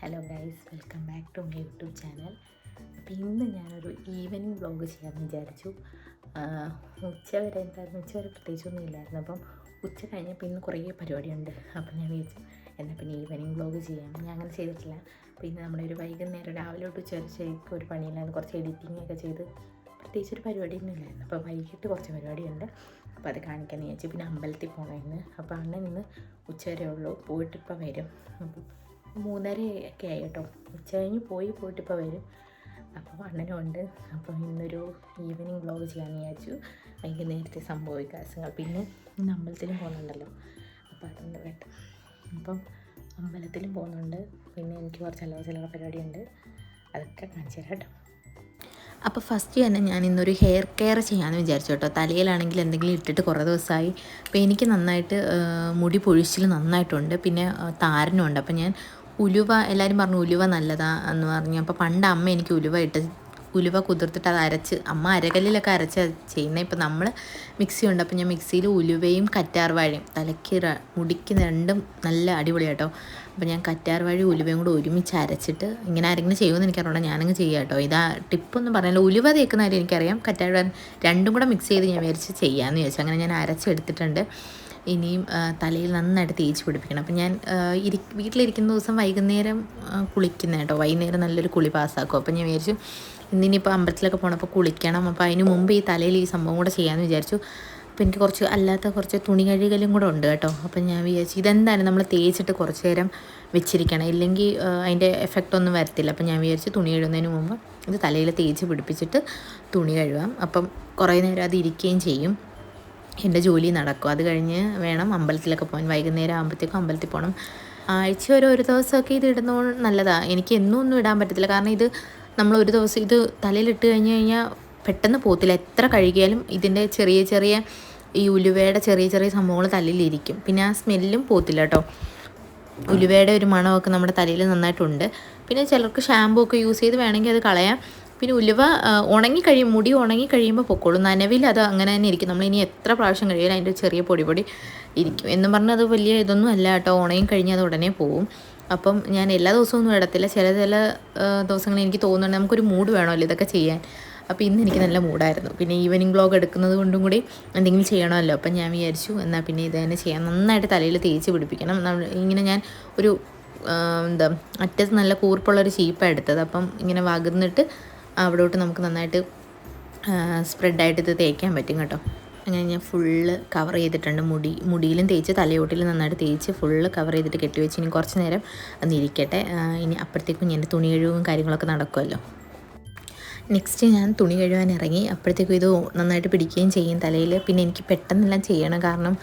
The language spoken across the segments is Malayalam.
Hello guys welcome back to my YouTube channel. അപ്പോൾ ഇന്ന് ഞാനൊരു ഈവനിങ് വ്ളോഗ് ചെയ്യാമെന്ന് വിചാരിച്ചു. ഉച്ച വരെ എന്തായിരുന്നു? ഉച്ച വരെ പ്രത്യേകിച്ചൊന്നും ഇല്ലായിരുന്നു. അപ്പം ഉച്ച കഴിഞ്ഞപ്പോൾ ഇന്ന് കുറേ പരിപാടിയുണ്ട്. അപ്പം ഞാൻ വിചാരിച്ചു എന്നാൽ പിന്നെ ഈവനിങ് വ്ളോഗ് ചെയ്യാം. ഞാൻ അങ്ങനെ ചെയ്തിട്ടില്ല. പിന്നെ നമ്മളൊരു ഒരു വൈകുന്നേരം രാവിലെ ഉച്ച വരെ ശരിക്കും ഒരു പണിയില്ലായിരുന്നു കുറച്ച് എഡിറ്റിംഗ് ഒക്കെ ചെയ്ത് പ്രത്യേകിച്ച് ഒരു പരിപാടിയൊന്നും ഇല്ലായിരുന്നു. അപ്പോൾ വൈകിട്ട് കുറച്ച് പരിപാടിയുണ്ട്. അപ്പോൾ അത് കാണിക്കാമെന്ന് വിചാരിച്ചു. പിന്നെ അമ്പലത്തിൽ പോകണമെന്ന് അപ്പോൾ അണ്ണൻ ഇന്ന് ഉച്ച വരെ ഉള്ളൂ. പോയിട്ട് ഇപ്പോൾ വരും. അപ്പം മൂന്നര ഒക്കെ ആയി കേട്ടോ. ഉച്ച കഴിഞ്ഞ് പോയി പോയിട്ട് ഇപ്പോൾ വരും. അപ്പോൾ അണ്ണനുണ്ട് അപ്പോൾ ഇന്നൊരു ഈവനിങ് വ്ളോഗ് ചെയ്യാമെന്ന് വിചാരിച്ചു. വൈകുന്നേരത്തെ സംഭവ വികാസങ്ങൾ. പിന്നെ ഇന്ന് അമ്പലത്തിലും പോകുന്നുണ്ടല്ലോ. അപ്പോൾ അതുകൊണ്ട് കേട്ടോ. അപ്പം അമ്പലത്തിലും പോകുന്നുണ്ട്. പിന്നെ എനിക്ക് കുറച്ച് അലവ് ചിലവ് പരിപാടിയുണ്ട്. അതൊക്കെ കാണിച്ചു തരാം കേട്ടോ. അപ്പോൾ ഫസ്റ്റ് തന്നെ ഞാൻ ഇന്നൊരു ഹെയർ കെയർ ചെയ്യാമെന്ന് വിചാരിച്ചു കേട്ടോ. തലയിലാണെങ്കിൽ എന്തെങ്കിലും ഇട്ടിട്ട് കുറേ ദിവസമായി. അപ്പോൾ എനിക്ക് നന്നായിട്ട് മുടി പൊഴിച്ചിൽ നന്നായിട്ടുണ്ട്. പിന്നെ താരനുണ്ട് അപ്പോൾ ഞാൻ ഉലുവ എല്ലാവരും പറഞ്ഞു ഉലുവ നല്ലതാ എന്ന് പറഞ്ഞു. അപ്പോൾ പണ്ട് അമ്മ എനിക്ക് ഉലുവ ഇട്ട് ഉലുവ കുതിർത്തിട്ട് അത് അരച്ച് അമ്മ അരകല്ലിലൊക്കെ അരച്ച് ചെയ്യുന്നത് ഇപ്പം നമ്മൾ മിക്സി ഉണ്ട്. അപ്പം ഞാൻ മിക്സിയിൽ ഉലുവയും കറ്റാർവാഴയും തലയ്ക്ക് മുടിക്ക് രണ്ടും നല്ല അടിപൊളി കേട്ടോ അപ്പം ഞാൻ കറ്റാർവാഴ ഉലുവയും കൂടെ ഒരുമിച്ച് അരച്ചിട്ട് ഇങ്ങനെ ആരെങ്കിലും ചെയ്യുമെന്ന് എനിക്കറിയണം ഞാനങ്ങ് ചെയ്യാം കേട്ടോ. ഇതാ ടിപ്പൊന്നും പറഞ്ഞാൽ ഉലുവ തേക്കുന്ന കാര്യം എനിക്കറിയാം. കറ്റാർവാഴ രണ്ടും കൂടെ മിക്സ് ചെയ്ത് ഞാൻ വിചാരിച്ച് ചെയ്യാമെന്ന് ചോദിച്ചു അങ്ങനെ ഞാൻ അരച്ചെടുത്തിട്ടുണ്ട്. ഇനിയും തലയിൽ നന്നായിട്ട് തേച്ച് പിടിപ്പിക്കണം. അപ്പം ഞാൻ ഇരി വീട്ടിലിരിക്കുന്ന ദിവസം വൈകുന്നേരം കുളിക്കുന്ന കേട്ടോ. വൈകുന്നേരം നല്ലൊരു കുളി പാസ്സാക്കും. അപ്പം ഞാൻ വിചാരിച്ചു ഇന്നിനിപ്പോൾ അമ്പലത്തിലൊക്കെ പോകണപ്പോൾ കുളിക്കണം. അപ്പോൾ അതിന് മുമ്പ് ഈ തലയിൽ ഈ സംഭവം കൂടെ ചെയ്യാമെന്ന് വിചാരിച്ചു. അപ്പോൾ എനിക്ക് കുറച്ച് അല്ലാത്ത കുറച്ച് തുണി കഴുകലും കൂടെ ഉണ്ട് കേട്ടോ. അപ്പം ഞാൻ വിചാരിച്ചു ഇതെന്തായാലും നമ്മൾ തേച്ചിട്ട് കുറച്ച് നേരം വെച്ചിരിക്കണം. ഇല്ലെങ്കിൽ അതിന്റെ എഫക്റ്റ് ഒന്നും വരത്തില്ല. അപ്പം ഞാൻ വിചാരിച്ചു തുണി കഴുകുന്നതിന് മുമ്പ് ഇത് തലയിൽ തേച്ച് പിടിപ്പിച്ചിട്ട് തുണി കഴുകാം. അപ്പം കുറേ നേരം അത് ഇരിക്കുകയും ചെയ്യും. എന്റെ ജോലി നടക്കും. അത് കഴിഞ്ഞ് വേണം അമ്പലത്തിലൊക്കെ പോകാൻ. വൈകുന്നേരം ആകുമ്പോഴത്തേക്കും അമ്പലത്തിൽ പോകണം ആഴ്ച ഒരു ഒരു ദിവസമൊക്കെ ഇത് ഇടുന്നത് നല്ലതാണ് എനിക്ക് എന്നും ഒന്നും ഇടാൻ പറ്റത്തില്ല. കാരണം ഇത് നമ്മൾ ഒരു ദിവസം ഇത് തലയിലിട്ട് കഴിഞ്ഞ് കഴിഞ്ഞാൽ പെട്ടെന്ന് പോകത്തില്ല. എത്ര കഴുകിയാലും ഇതിന്റെ ചെറിയ ചെറിയ ഈ ഉലുവയുടെ ചെറിയ ചെറിയ സംഭവങ്ങൾ തലയിലിരിക്കും. പിന്നെ ആ സ്മെല്ലും പോകത്തില്ല കേട്ടോ. ഉലുവയുടെ ഒരു മണമൊക്കെ നമ്മുടെ തലയിൽ നന്നായിട്ടുണ്ട്. പിന്നെ ചിലർക്ക് ഷാമ്പൂ ഒക്കെ യൂസ് ചെയ്ത് വേണമെങ്കിൽ അത് കളയാം. പിന്നെ ഉലുവ ഉണങ്ങി കഴിയും മുടി ഉണങ്ങി കഴിയുമ്പോൾ പൊക്കോളും. നനവിൽ അത് അങ്ങനെ തന്നെ ഇരിക്കും. നമ്മൾ ഇനി എത്ര പ്രാവശ്യം കഴിയാലും അതിന്റെ ചെറിയ പൊടി പൊടി ഇരിക്കും. എന്നും പറഞ്ഞാൽ അത് വലിയ ഇതൊന്നും അല്ല കേട്ടോ. ഉണങ്ങി കഴിഞ്ഞാൽ അത് ഉടനെ പോവും. അപ്പം ഞാൻ എല്ലാ ദിവസവും ഒന്നും ഇടത്തില്ല. ചില ചില ദിവസങ്ങളിൽ എനിക്ക് തോന്നുന്നുണ്ട് നമുക്കൊരു മൂഡ് വേണമല്ലോ ഇതൊക്കെ ചെയ്യാൻ. അപ്പോൾ ഇന്ന് എനിക്ക് നല്ല മൂഡായിരുന്നു പിന്നെ ഈവനിങ് ബ്ലോഗ് എടുക്കുന്നത് കൊണ്ടും കൂടി എന്തെങ്കിലും ചെയ്യണമല്ലോ. അപ്പം ഞാൻ വിചാരിച്ചു എന്നാൽ പിന്നെ ഇത് തന്നെ ചെയ്യാം. നന്നായിട്ട് തലയിൽ തേച്ച് പിടിപ്പിക്കണം. ഇങ്ങനെ ഞാൻ ഒരു എന്താ അറ്റത്ത് നല്ല കൂർപ്പുള്ളൊരു ചീപ്പാണ് എടുത്തത്. അപ്പം ഇങ്ങനെ വകർന്നിട്ട് അവിടോട്ട് നമുക്ക് നന്നായിട്ട് സ്പ്രെഡായിട്ട് ഇത് തേക്കാൻ പറ്റും കേട്ടോ. അങ്ങനെ ഞാൻ ഫുള്ള് കവർ ചെയ്തിട്ടുണ്ട്. മുടി മുടിയിലും തേച്ച് തലയോട്ടിലും നന്നായിട്ട് തേച്ച് ഫുള്ള് കവർ ചെയ്തിട്ട് കെട്ടിവെച്ച് ഇനി കുറച്ച് നേരം അന്നിരിക്കട്ടെ ഇനി അപ്പോഴത്തേക്കും എന്റെ തുണി കഴിവും കാര്യങ്ങളൊക്കെ നടക്കുമല്ലോ. നെക്സ്റ്റ് ഞാൻ തുണി കഴുകാൻ ഇറങ്ങി. അപ്പോഴത്തേക്കും ഇത് നന്നായിട്ട് പിടിക്കുകയും ചെയ്യും തലയിൽ. പിന്നെ എനിക്ക് പെട്ടെന്നെല്ലാം ചെയ്യണം. കാരണം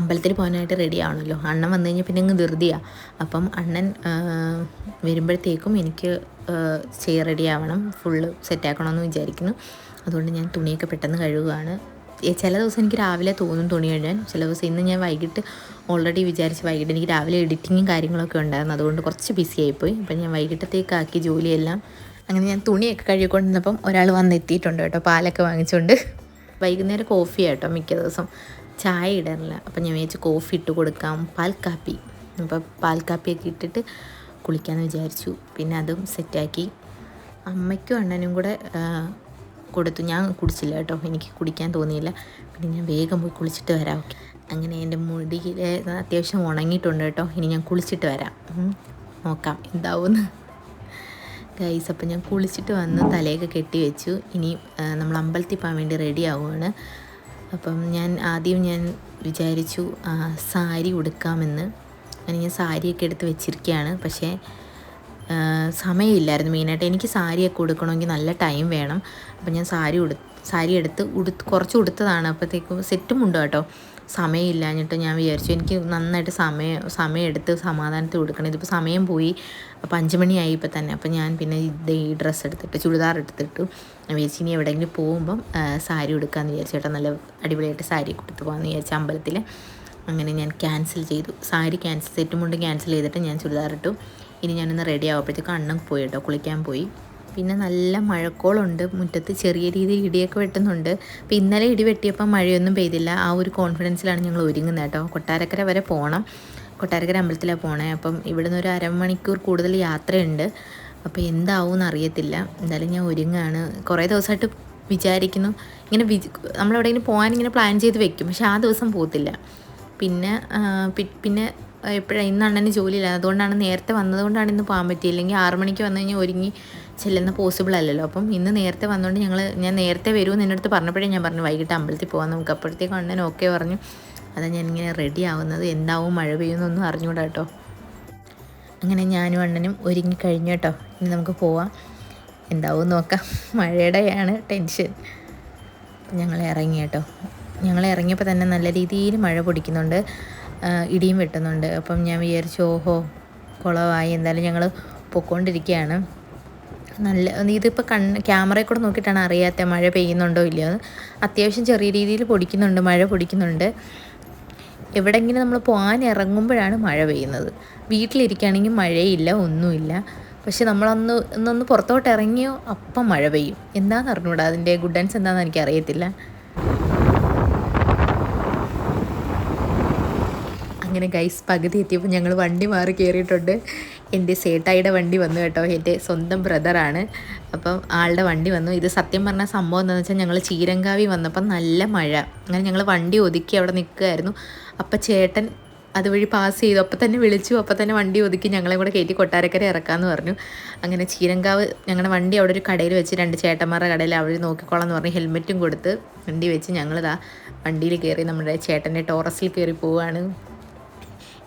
അമ്പലത്തിൽ പോകാനായിട്ട് റെഡി ആവണമല്ലോ. അണ്ണൻ വന്നു കഴിഞ്ഞാൽ പിന്നെ അങ്ങ് ധൃതിയാണ് അപ്പം അണ്ണൻ വരുമ്പോഴത്തേക്കും എനിക്ക് ചെയ്യ റെഡി ആവണം. ഫുള്ള് സെറ്റാക്കണമെന്ന് വിചാരിക്കുന്നു. അതുകൊണ്ട് ഞാൻ തുണിയൊക്കെ പെട്ടെന്ന് കഴുകുകയാണ് ചില ദിവസം എനിക്ക് രാവിലെ തോന്നും തുണി കഴുകാൻ. ചില ദിവസം ഇന്ന് ഞാൻ വൈകിട്ട് ഓൾറെഡി വിചാരിച്ച് വൈകിട്ട് എനിക്ക് രാവിലെ എഡിറ്റിങ്ങും കാര്യങ്ങളൊക്കെ ഉണ്ടായിരുന്നു. അതുകൊണ്ട് കുറച്ച് ബിസി ആയിപ്പോയി. അപ്പം ഞാൻ വൈകിട്ടത്തേക്കാക്കി ജോലിയെല്ലാം. അങ്ങനെ ഞാൻ തുണിയൊക്കെ കഴുകിക്കൊണ്ടിരുന്നപ്പം ഒരാൾ വന്ന് എത്തിയിട്ടുണ്ട് കേട്ടോ. പാലൊക്കെ വാങ്ങിച്ചുകൊണ്ട് വൈകുന്നേരം കോഫി കേട്ടോ മിക്ക ദിവസം. ചായ ഇടാറില്ല. അപ്പം ഞാൻ വിചാരിച്ചു കോഫി ഇട്ട് കൊടുക്കാം. പാൽ കാപ്പി. അപ്പോൾ പാൽ കാപ്പിയൊക്കെ ഇട്ടിട്ട് കുളിക്കാമെന്ന് വിചാരിച്ചു. പിന്നെ അതും സെറ്റാക്കി അമ്മയ്ക്കും അണ്ണനും കൂടെ കൊടുത്തു. ഞാൻ കുടിച്ചില്ല കേട്ടോ. എനിക്ക് കുടിക്കാൻ തോന്നിയില്ല. പിന്നെ ഞാൻ വേഗം പോയി കുളിച്ചിട്ട് വരാം. ഓക്കെ. അങ്ങനെ എന്റെ മുടിയിൽ അത്യാവശ്യം ഉണങ്ങിയിട്ടുണ്ട് കേട്ടോ. ഇനി ഞാൻ കുളിച്ചിട്ട് വരാം. നോക്കാം എന്താവുമെന്ന്. ഗൈസ് അപ്പം ഞാൻ കുളിച്ചിട്ട് വന്ന് തലയൊക്കെ കെട്ടി വെച്ചു. ഇനി നമ്മൾ അമ്പലത്തിൽ പോകാൻ വേണ്ടി റെഡി ആവുകയാണ് അപ്പം ഞാൻ ആദ്യം ഞാൻ വിചാരിച്ചു സാരി ഉടുക്കാമെന്ന്. അങ്ങനെ ഞാൻ സാരിയൊക്കെ എടുത്ത് വെച്ചിരിക്കുകയാണ്. പക്ഷേ സമയമില്ലായിരുന്നു മെയിനായിട്ട്. എനിക്ക് സാരിയൊക്കെ ഉടുക്കണമെങ്കിൽ നല്ല ടൈം വേണം. അപ്പം ഞാൻ സാരി ഉടു സാരി എടുത്ത് ഉടുത്ത് കുറച്ച് ഉടുത്തതാണ്. അപ്പോഴത്തേക്കും സെറ്റും ഉണ്ട് കേട്ടോ. സമയമില്ലാഞ്ഞിട്ട് ഞാൻ വിചാരിച്ചു എനിക്ക് നന്നായിട്ട് സമയം സമയം എടുത്ത് സമാധാനത്തിൽ കൊടുക്കണം ഇതിപ്പോൾ സമയം പോയി. അപ്പോൾ അഞ്ച് മണിയായി ഇപ്പോൾ തന്നെ. അപ്പോൾ ഞാൻ പിന്നെ ഇത് ഈ ഡ്രസ്സ് എടുത്തിട്ട് ചുരിദാർ എടുത്തിട്ട് വിചാരിച്ചു ഇനി എവിടെയെങ്കിലും പോകുമ്പം സാരി ഉടുക്കാമെന്ന് വിചാരിച്ചു കേട്ടോ. നല്ല അടിപൊളിയായിട്ട് സാരി കൊടുത്ത് പോകാമെന്ന് വിചാരിച്ചു അമ്പലത്തിൽ. അങ്ങനെ ഞാൻ ക്യാൻസൽ ചെയ്തു. സാരി ക്യാൻസൽ സെറ്റും കൊണ്ട് ക്യാൻസൽ ചെയ്തിട്ട് ഞാൻ ചുരിദാർ ഇട്ടു. ഇനി ഞാനൊന്ന് റെഡി ആവുമ്പോഴത്തേക്കും അണ്ണം പോയി കേട്ടോ കുളിക്കാൻ പോയി. പിന്നെ നല്ല മഴക്കോളുണ്ട്. മുറ്റത്ത് ചെറിയ രീതിയിൽ ഇടിയൊക്കെ വെട്ടുന്നുണ്ട്. അപ്പോൾ ഇന്നലെ ഇടി വെട്ടിയപ്പോൾ മഴയൊന്നും പെയ്തില്ല. ആ ഒരു കോൺഫിഡൻസിലാണ് ഞങ്ങൾ ഒരുങ്ങുന്നത് കേട്ടോ. കൊട്ടാരക്കര വരെ പോകണം കൊട്ടാരക്കര അമ്പലത്തിലാണ് പോണേ. അപ്പം ഇവിടുന്ന് ഒരു അരമണിക്കൂർ കൂടുതൽ യാത്രയുണ്ട്. അപ്പോൾ എന്താവും എന്നറിയത്തില്ല എന്തായാലും ഞാൻ ഒരുങ്ങാണ്. കുറേ ദിവസമായിട്ട് വിചാരിക്കുന്നു. ഇങ്ങനെ വിച് നമ്മളെവിടെയെങ്കിലും പോകാൻ ഇങ്ങനെ പ്ലാൻ ചെയ്ത് വെക്കും. പക്ഷേ ആ ദിവസം പോകത്തില്ല. പിന്നെ പിന്നെ എപ്പോഴാണ് ഇന്ന് അണ്ണന് ജോലിയില്ല. അതുകൊണ്ടാണ് നേരത്തെ വന്നതുകൊണ്ടാണ് ഇന്ന് പോകാൻ പറ്റിയത് ഇല്ലെങ്കിൽ ആറു മണിക്ക് വന്നു കഴിഞ്ഞാൽ ഒരുങ്ങി ചെല്ലുന്ന പോസിബിൾ അല്ലല്ലോ. അപ്പം ഇന്ന് നേരത്തെ വന്നുകൊണ്ട് ഞങ്ങൾ ഞാൻ നേരത്തെ വരുമെന്ന് എന്റെ അടുത്ത് പറഞ്ഞപ്പോഴേ ഞാൻ പറഞ്ഞു വൈകിട്ട് അമ്പലത്തിൽ പോകാം നമുക്ക് അപ്പോഴത്തേക്ക് അണ്ണൻ ഓക്കെ പറഞ്ഞു. അതാ ഞാനിങ്ങനെ റെഡി ആവുന്നത്. എന്താവും മഴ പെയ്യുന്നൊന്നും അറിഞ്ഞൂടാ കേട്ടോ അങ്ങനെ ഞാനും അണ്ണനും ഒരുങ്ങി കഴിഞ്ഞു കേട്ടോ ഇനി നമുക്ക് പോവാം. എന്താവും നോക്കാം. മഴയുടെയാണ് ടെൻഷൻ. ഞങ്ങൾ ഇറങ്ങി കേട്ടോ ഞങ്ങൾ ഇറങ്ങിയപ്പോൾ തന്നെ നല്ല രീതിയിൽ മഴ പൊടിക്കുന്നുണ്ട്. ഇടിയും വെട്ടുന്നുണ്ട്. അപ്പം ഞാൻ വിചാരിച്ചു ഓഹോ കുളമായി എന്തായാലും ഞങ്ങൾ പൊക്കോണ്ടിരിക്കുകയാണ് നല്ല ഇതിപ്പോൾ കണ് ക്യാമറയിൽ കൂടെ നോക്കിയിട്ടാണ് അറിയാത്ത മഴ പെയ്യുന്നുണ്ടോ ഇല്ലയോ അത്യാവശ്യം ചെറിയ രീതിയിൽ പൊടിക്കുന്നുണ്ട് മഴ പൊടിക്കുന്നുണ്ട്. എവിടെങ്കിലും നമ്മൾ പോകാൻ ഇറങ്ങുമ്പോഴാണ് മഴ പെയ്യുന്നത്. വീട്ടിലിരിക്കുകയാണെങ്കിൽ മഴയില്ല ഒന്നുമില്ല. പക്ഷെ നമ്മളൊന്ന് ഒന്നൊന്ന് പുറത്തോട്ട് ഇറങ്ങിയോ അപ്പം മഴ പെയ്യും. എന്താണെന്ന് അറിഞ്ഞൂടാ അതിന്റെ ഗുഡ് ആൻസ് എന്താണെന്ന് എനിക്കറിയത്തില്ല. അങ്ങനെ ഗൈസ് പകുതി എത്തിയപ്പോൾ ഞങ്ങൾ വണ്ടി മാറി കയറിയിട്ടുണ്ട് എന്റെ സേട്ടായിയുടെ വണ്ടി വന്നു കേട്ടോ. എന്റെ സ്വന്തം ബ്രദറാണ് അപ്പം ആളുടെ വണ്ടി വന്നു. ഇത് സത്യം പറഞ്ഞ സംഭവം എന്താണെന്ന് വെച്ചാൽ ഞങ്ങൾ ചീരങ്കാവി വന്നപ്പം നല്ല മഴ. അങ്ങനെ ഞങ്ങൾ വണ്ടി ഒതുക്കി അവിടെ നിൽക്കുകയായിരുന്നു. അപ്പം ചേട്ടൻ അതുവഴി പാസ് ചെയ്തു. അപ്പം തന്നെ വിളിച്ചു. അപ്പം തന്നെ വണ്ടി ഒതുക്കി ഞങ്ങളെ കൂടെ കയറ്റി കൊട്ടാരക്കര ഇറക്കാമെന്ന് പറഞ്ഞു. അങ്ങനെ ചീരങ്കാവ് ഞങ്ങളുടെ വണ്ടി അവിടെ ഒരു കടയിൽ വെച്ച് രണ്ട് ചേട്ടന്മാരുടെ കടയിൽ അവർ നോക്കിക്കോളാം എന്ന് പറഞ്ഞ് ഹെൽമെറ്റും കൊടുത്ത് വണ്ടി വെച്ച് ഞങ്ങളിതാ വണ്ടിയിൽ കയറി നമ്മുടെ ചേട്ടന്റെ ടോറസിൽ കയറി പോവുകയാണ്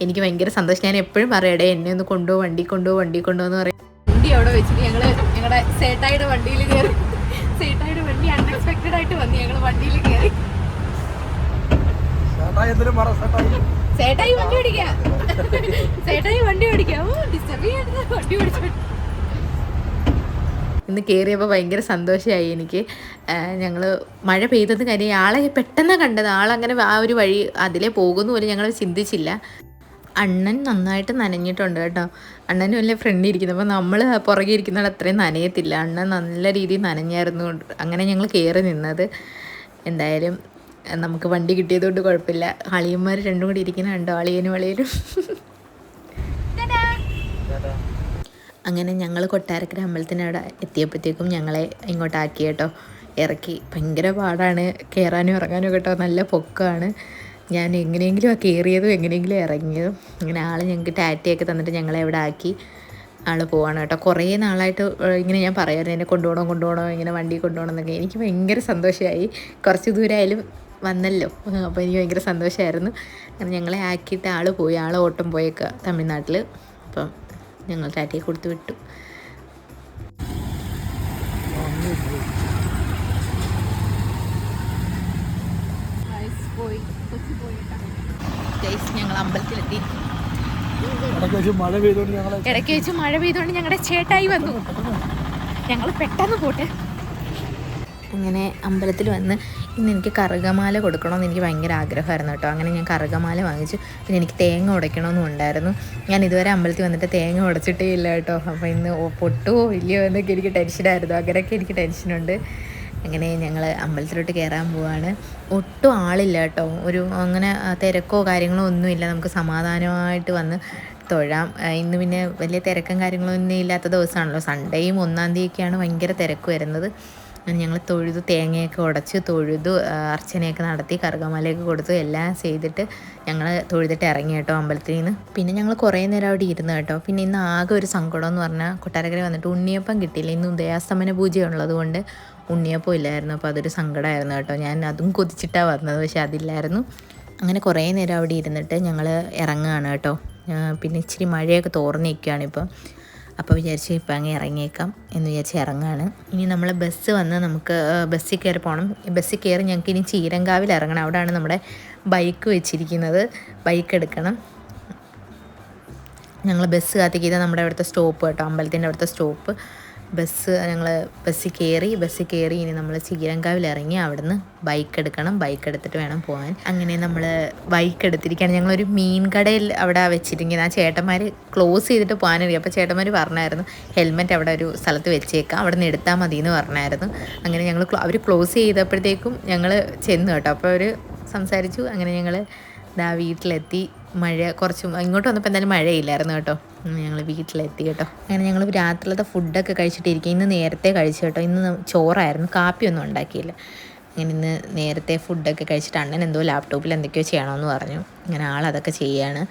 എനിക്ക് ഭയങ്കര സന്തോഷം. ഞാൻ എപ്പോഴും പറയടേ എന്നെ ഒന്ന് കൊണ്ടുപോ വണ്ടി കൊണ്ടുപോ വണ്ടി കൊണ്ടുപോ എന്ന് പറയും. വണ്ടി അവിടെ വെച്ചിട്ട് ഞങ്ങൾ ഞങ്ങളുടെ സേട്ടായുടെ വണ്ടിയിൽ കയറി സേട്ടായുടെ വണ്ടി അൺഎക്സ്പെക്റ്റഡ് ആയിട്ട് വന്നു. ഞങ്ങൾ വണ്ടിയിൽ കയറി ചേട്ടായി സേട്ടായി. വണ്ടി ഓടിക്കാം. സേട്ടായി വണ്ടി ഓടിക്കാം. ഓ ഡിസ്റ്റർബ് ചെയ്യാണ്ട് വണ്ടി ഓടിച്ചു. ഇന്ന് കയറിയപ്പോൾ ഭയങ്കര സന്തോഷമായി എനിക്ക്. ഞങ്ങൾ മഴ പെയ്തത് കാര്യം ആളെ പെട്ടെന്ന് കണ്ടത്. ആളങ്ങനെ ആ ഒരു വഴി അതിലേ പോകുന്നു പോലും ഞങ്ങൾ ചിന്തിച്ചില്ല. അണ്ണൻ നന്നായിട്ട് നനഞ്ഞിട്ടുണ്ട് കേട്ടോ. അണ്ണനും വലിയ ഫ്രണ്ട് ഇരിക്കുന്നത് അപ്പോൾ നമ്മൾ പുറകെ ഇരിക്കുന്നവിടെ അത്രയും നനയത്തില്ല. അണ്ണൻ നല്ല രീതിയിൽ നനഞ്ഞായിരുന്നു അങ്ങനെ ഞങ്ങൾ കയറി നിന്നത്. എന്തായാലും നമുക്ക് വണ്ടി കിട്ടിയതുകൊണ്ട് കുഴപ്പമില്ല. അളിയന്മാർ രണ്ടും കൂടി ഇരിക്കുന്ന കണ്ടോ? അളിയനും അളിയനും. അങ്ങനെ ഞങ്ങൾ കൊട്ടാരക്കര അമ്പലത്തിന് അവിടെ എത്തിയപ്പോഴത്തേക്കും ഞങ്ങളെ ഇങ്ങോട്ടാക്കി കേട്ടോ. ഇറക്കി. ഭയങ്കര പാടാണ്. കയറാനും ഇറങ്ങാനും കേട്ടോ. നല്ല പൊക്കമാണ് ഞാൻ എങ്ങനെയെങ്കിലും ആ കയറിയതും എങ്ങനെയെങ്കിലും ഇറങ്ങിയതും ഇങ്ങനെ ആൾ ഞങ്ങൾക്ക് ടാറ്റയൊക്കെ തന്നിട്ട് ഞങ്ങളെ അവിടെ ആക്കി ആൾ പോവാണ് കേട്ടോ. കുറേ നാളായിട്ട് ഇങ്ങനെ ഞാൻ പറയാമായിരുന്നു എന്നെ കൊണ്ടുപോകണോ കൊണ്ടുപോകണോ ഇങ്ങനെ വണ്ടി കൊണ്ടുപോകണം എന്നൊക്കെ. എനിക്ക് ഭയങ്കര സന്തോഷമായി. കുറച്ച് ദൂരമായാലും വന്നല്ലോ. അപ്പോൾ എനിക്ക് ഭയങ്കര സന്തോഷമായിരുന്നു. അങ്ങനെ ഞങ്ങളെ ആക്കിയിട്ട് ആൾ പോയി. ആൾ ഓട്ടം പോയേക്കുക തമിഴ്നാട്ടിൽ അപ്പം ഞങ്ങൾ ടാറ്റയെ കൊടുത്തു വിട്ടു ഗൈസ് ഞങ്ങൾ അമ്പലത്തിലെത്തി. ഇടയ്ക്ക് വെച്ച് മഴ പെയ്തുകൊണ്ട് പെയ്തുകൊണ്ട് ഞങ്ങളുടെ ചേട്ടായി വന്നു. ഞങ്ങൾ പെട്ടെന്ന് പോട്ടെ. അങ്ങനെ അമ്പലത്തിൽ വന്ന് ഇന്ന് എനിക്ക് കറുകമാല കൊടുക്കണമെന്ന് എനിക്ക് ഭയങ്കര ആഗ്രഹമായിരുന്നു കേട്ടോ. അങ്ങനെ ഞാൻ കറുകമാല വാങ്ങിച്ചു. പിന്നെ എനിക്ക് തേങ്ങ ഉടയ്ക്കണമെന്നും ഉണ്ടായിരുന്നു. ഞാൻ ഇതുവരെ അമ്പലത്തിൽ വന്നിട്ട് തേങ്ങ ഉടച്ചിട്ടേ ഇല്ല കേട്ടോ. അപ്പോൾ ഇന്ന് പൊട്ടുമോ ഇല്ലയോ എന്നൊക്കെ എനിക്ക് ടെൻഷനായിരുന്നു അങ്ങനെയൊക്കെ എനിക്ക് ടെൻഷനുണ്ട് അങ്ങനെ ഞങ്ങൾ അമ്പലത്തിലോട്ട് കയറാൻ പോവാണ്. ഒട്ടും ആളില്ല കേട്ടോ. ഒരു അങ്ങനെ തിരക്കോ കാര്യങ്ങളോ ഒന്നുമില്ല. നമുക്ക് സമാധാനമായിട്ട് വന്ന് തൊഴാം. ഇന്ന് പിന്നെ വലിയ തിരക്കും കാര്യങ്ങളോ ഒന്നും ഇല്ലാത്ത ദിവസമാണല്ലോ. സൺഡേയും ഒന്നാം തീയതിയൊക്കെയാണ് ഭയങ്കര തിരക്ക് വരുന്നത്. ഞങ്ങൾ തൊഴുതു തേങ്ങയൊക്കെ ഉടച്ച് തൊഴുതു അർച്ചനയൊക്കെ നടത്തി കറുകമലയൊക്കെ കൊടുത്തു എല്ലാം ചെയ്തിട്ട് ഞങ്ങൾ തൊഴുതിട്ട് ഇറങ്ങി കേട്ടോ അമ്പലത്തിൽ നിന്ന്. പിന്നെ ഞങ്ങൾ കുറേ നേരം അവിടെ ഇരുന്ന് കേട്ടോ. പിന്നെ ഇന്ന് ആകെ ഒരു സങ്കടം എന്ന് പറഞ്ഞാൽ കൊട്ടാരക്കര വന്നിട്ട് ഉണ്ണിയപ്പം കിട്ടിയില്ല. ഇന്ന് ഉദയാസ്തമന പൂജയുള്ളതുകൊണ്ട് ഉണ്ണിയപ്പം ഇല്ലായിരുന്നു അപ്പോൾ അതൊരു സങ്കടമായിരുന്നു കേട്ടോ. ഞാൻ അതും കൊതിച്ചിട്ടാണ് വന്നത്. പക്ഷേ അതില്ലായിരുന്നു. അങ്ങനെ കുറേ നേരം അവിടെ ഇരുന്നിട്ട് ഞങ്ങൾ ഇറങ്ങുകയാണ് കേട്ടോ. പിന്നെ ഇച്ചിരി മഴയൊക്കെ തോർന്നു നിൽക്കുകയാണ് അപ്പോൾ വിചാരിച്ചു ഇപ്പം അങ്ങ് ഇറങ്ങിയേക്കാം എന്ന് വിചാരിച്ച് ഇറങ്ങുകയാണ്. ഇനി നമ്മൾ ബസ് വന്ന് നമുക്ക് ബസ്സിൽ കയറി പോകണം ബസ്സിൽ കയറി ഞങ്ങൾക്ക് ഇനി ചീരങ്കാവിൽ ഇറങ്ങണം. അവിടെയാണ് നമ്മുടെ ബൈക്ക് വെച്ചിരിക്കുന്നത്. ബൈക്ക് എടുക്കണം. ഞങ്ങൾ ബസ് കാത്തിക്കുന്നത് നമ്മുടെ അവിടുത്തെ സ്റ്റോപ്പ് കേട്ടോ. അമ്പലത്തിന്റെ അവിടുത്തെ സ്റ്റോപ്പ് ബസ് ഞങ്ങൾ ബസ്സിൽ കയറി ബസ്സിൽ കയറി ഇനി നമ്മൾ ചീരങ്കാവിൽ ഇറങ്ങി അവിടുന്ന് ബൈക്ക് എടുക്കണം. ബൈക്ക് എടുത്തിട്ട് വേണം പോകാൻ അങ്ങനെ നമ്മൾ ബൈക്ക് എടുത്തിരിക്കുകയാണ് ഞങ്ങളൊരു മീൻ കടയിൽ അവിടെ വെച്ചിരിക്കുന്നത് ആ ചേട്ടന്മാർ ക്ലോസ് ചെയ്തിട്ട് പോകാനറിയാം അപ്പോൾ ചേട്ടന്മാർ പറഞ്ഞായിരുന്നു ഹെൽമെറ്റ് അവിടെ ഒരു സ്ഥലത്ത് വെച്ചേക്കാം. അവിടെ നിന്ന് എടുത്താൽ മതി എന്ന് പറഞ്ഞായിരുന്നു. അങ്ങനെ ഞങ്ങൾ അവർ ക്ലോസ് ചെയ്തപ്പോഴത്തേക്കും ഞങ്ങൾ ചെന്നു കേട്ടോ. അപ്പോൾ അവർ സംസാരിച്ചു. അങ്ങനെ ഞങ്ങൾ ഇതാ വീട്ടിലെത്തി. മഴ കുറച്ച് ഇങ്ങോട്ട് വന്നപ്പോൾ എന്തായാലും മഴയില്ലായിരുന്നു കേട്ടോ. ഞങ്ങൾ വീട്ടിലെത്തി കേട്ടോ. അങ്ങനെ ഞങ്ങൾ രാത്രിയിലത്തെ ഫുഡൊക്കെ കഴിച്ചിട്ടിരിക്കുക ഇന്ന് നേരത്തെ കഴിച്ചു കേട്ടോ. ഇന്ന് ചോറായിരുന്നു. കാപ്പിയൊന്നും ഉണ്ടാക്കിയില്ല. അങ്ങനെ ഇന്ന് നേരത്തെ ഫുഡൊക്കെ കഴിച്ചിട്ട് അണ്ണൻ എന്തോ ലാപ്ടോപ്പിൽ എന്തൊക്കെയോ ചെയ്യണമെന്ന് പറഞ്ഞു. അങ്ങനെ ആളതൊക്കെ ചെയ്യാണ്.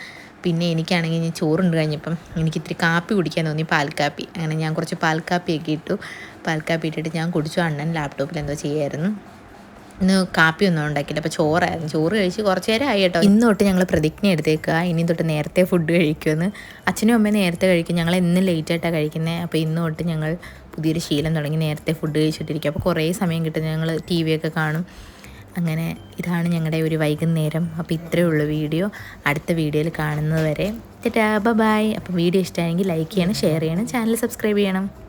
പിന്നെ എനിക്കാണെങ്കിൽ ഞാൻ ചോറുണ്ട് കഴിഞ്ഞപ്പം എനിക്ക് ഇത്തിരി കാപ്പി കുടിക്കാൻ തോന്നി പാൽക്കാപ്പി. അങ്ങനെ ഞാൻ കുറച്ച് പാൽക്കാപ്പിയൊക്കെ ഇട്ടു. പാൽക്കാപ്പി ഇട്ടിട്ട് ഞാൻ കുടിച്ചു. അണ്ണൻ ലാപ്ടോപ്പിൽ എന്തോ ചെയ്യായിരുന്നു. ഇന്ന് കാപ്പിയൊന്നും ഉണ്ടാക്കിയില്ല. അപ്പോൾ ചോറായിരുന്നു. ചോറ് കഴിച്ച് കുറച്ച് നേരം ആയി കേട്ടോ. ഇന്ന് തൊട്ട് ഞങ്ങൾ പ്രതിജ്ഞ എടുത്തേക്കുക ഇനി തൊട്ട് നേരത്തെ ഫുഡ് കഴിക്കുമെന്ന്. അച്ഛനും അമ്മയും നേരത്തെ കഴിക്കും. ഞങ്ങൾ എന്നും ലേറ്റായിട്ടാണ് കഴിക്കുന്നത് അപ്പോൾ ഇന്ന് തൊട്ട് ഞങ്ങൾ പുതിയൊരു ശീലം തുടങ്ങി. നേരത്തെ ഫുഡ് കഴിച്ചിട്ടിരിക്കും. അപ്പോൾ കുറേ സമയം കിട്ടും. ഞങ്ങൾ ടി വി ഒക്കെ കാണും. അങ്ങനെ ഇതാണ് ഞങ്ങളുടെ ഒരു വൈകുന്നേരം. അപ്പോൾ ഇത്രയേ ഉള്ളൂ വീഡിയോ. അടുത്ത വീഡിയോയിൽ കാണുന്നത് വരെ. ബൈ അപ്പോൾ വീഡിയോ ഇഷ്ടമായെങ്കിൽ ലൈക്ക് ചെയ്യണം ഷെയർ ചെയ്യണം ചാനൽ സബ്സ്ക്രൈബ് ചെയ്യണം.